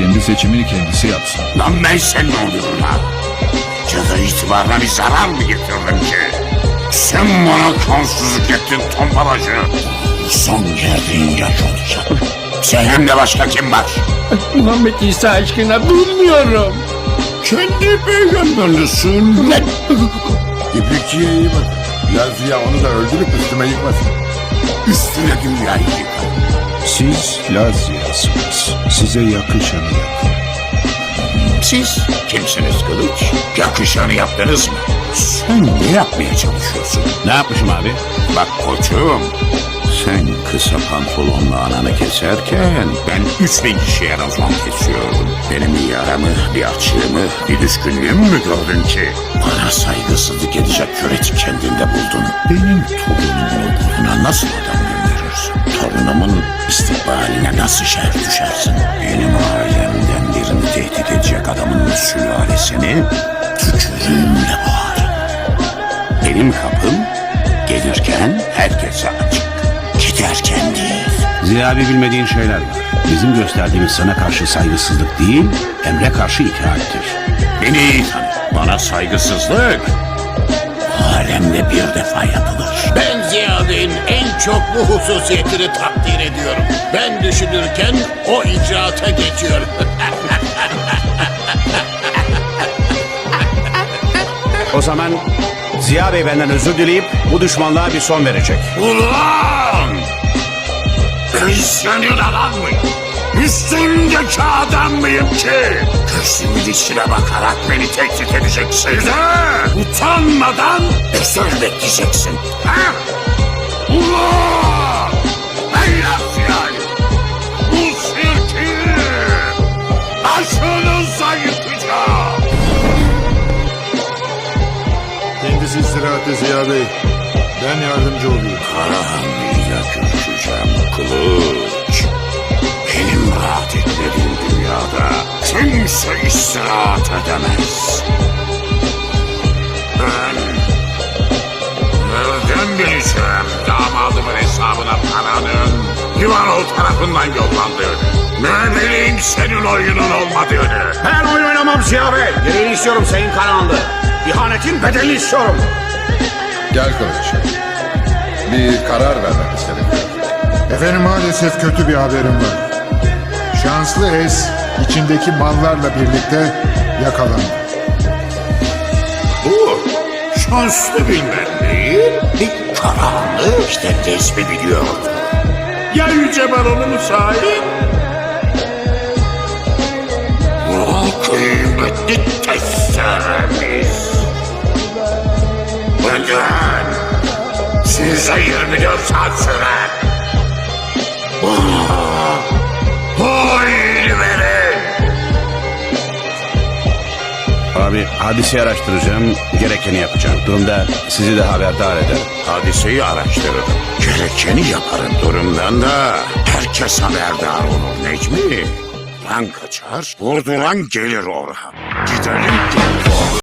kendi seçimini kendisi yapsın. Lan ben sen ne oluyorum lan? Cadı itibarına bir zarar mı getirdim ki? Sen bana kansızlık ettin tombalacı. Son geldiğin yaş olacak. Sen de başka kim var? Muhammed İsa aşkına bilmiyorum. Kendi peygamberlisin. Lan! İbrikçiye iyi bak. Lazia onu da öldürüp üstüme yıkmasın. Üstüne dünyayı yıkar. Siz Lazia'sınız. Size yakışanı yapın. Siz kimsiniz kılıç? Yakışanı yaptınız mı? Sen ne yapmaya çalışıyorsun? Ne yapmışım abi? Bak koçum. Sen kısa pantolonla ananı keserken ben üç bin kişiye rafon kesiyordum. Benim bir yaramı, bir açığımı, bir düşkünlüğümü mü gördün ki? Bana saygısızlık edecek cüreti kendinde buldun. Benim torunumun nasıl adam gönderirsin? Torunumun istikbaline nasıl şer düşersin? Benim ailemden birini tehdit edecek adamın sülalesini tükürüğümle boğarım. Benim kapım gelirken herkese açık. Giderken değil. Ziya abi bilmediğin şeyler var. Bizim gösterdiğimiz sana karşı saygısızlık değil, emre karşı itaattir. Beni iyi tanı. Bana saygısızlık alemde bir defa yapılır. Ben Ziya'nın en çok bu hususiyetini takdir ediyorum. Ben düşünürken o icraata geçiyor. O zaman Ziya Bey benden özür dileyip bu düşmanlığa bir son verecek. Ulan! Ben senin adam mıyım? Üstündeki adam mıyım ki? Gözümün içine bakarak beni tehdit edeceksin. Güzel! Utanmadan özür bekleyeceksin. Ha? Ulan! Ben Lasya'yım. Bu sirki başınıza yıkacağım. Kendisi istirahatte Ziya Bey. Ben yardımcı olayım. Karahanlı'yla görüşeceğim kılıç. Benim rahat etmediğim dünyada kimse istirahat edemez. Ben nereden bileceğim damadımın hesabına paranın Divanol tarafından yollandığını? Ne bileyim senin oyunun olmadığını? Ben oyun oynamam Ziya Bey. Gereğini istiyorum Sayın Karahanlı. İhanetin bedelini istiyorum. Gel Kılıç. Bir karar vermemiz gerekiyor. Efendim maalesef kötü bir haberim var. Şanslı Es içindeki mallarla birlikte yakalandı. Bu şanslı bilmem değil. Bir karanlık işte resmi biliyordu. Ya Yüce Baron'un sahibi? O kıymetli testeremiz. Bugün size 24 saat sürer. Bana Abi hadiseyi araştıracağım, gerekeni yapacağım. Durumda sizi de haberdar ederim. Hadiseyi araştırırım. Gerekeni yaparım. Durumdan da herkes haberdar olur Necmi. Lan kaçar, vurduran gelir Orhan. Gidelim.